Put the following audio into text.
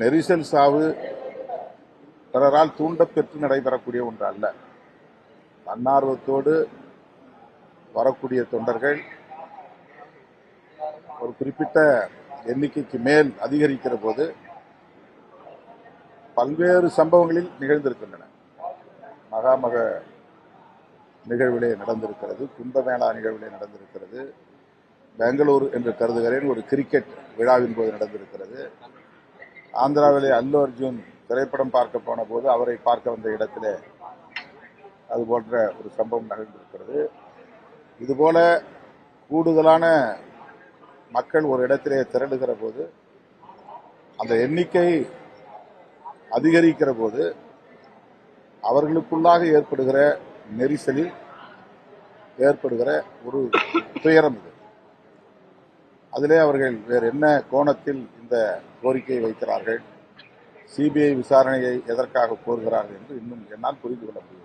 நெரிசல் சாவு பிறரால் தூண்டப்பெற்று நடைபெறக்கூடிய ஒன்று அல்ல தன்னார்வத்தோடு வரக்கூடிய தொண்டர்கள் ஒரு குறிப்பிட்ட எண்ணிக்கைக்கு மேல் அதிகரிக்கிற போது பல்வேறு சம்பவங்களில் நிகழ்ந்திருக்கின்றன. மகாமக நிகழ்விலே நடந்திருக்கிறது கும்பமேளா நிகழ்விலே நடந்திருக்கிறது பெங்களூர் என்று கருதுகிறேன் ஒரு கிரிக்கெட் விழாவின் போது நடந்திருக்கிறது. ஆந்திராவிலே அல்லு அர்ஜுன் திரைப்படம் பார்க்க போன போது அவரை பார்க்க வந்த இடத்திலே அது போன்ற ஒரு சம்பவம் நிகழ்ந்திருக்கிறது இதுபோல கூடுதலான மக்கள் ஒரு இடத்திலே திரளுகிற போது அந்த எண்ணிக்கை அதிகரிக்கிற போது அவர்களுக்குள்ளாக ஏற்படுகிற நெரிசலில் ஏற்படுகிற ஒரு துயரம் இது. அதிலே அவர்கள் வேறு என்ன கோணத்தில் இந்த கோரிக்கையை வைக்கிறார்கள்? சிபிஐ விசாரணையை எதற்காக கோருகிறார்கள் என்று இன்னும் என்னால் புரிந்து கொள்ள முடியும்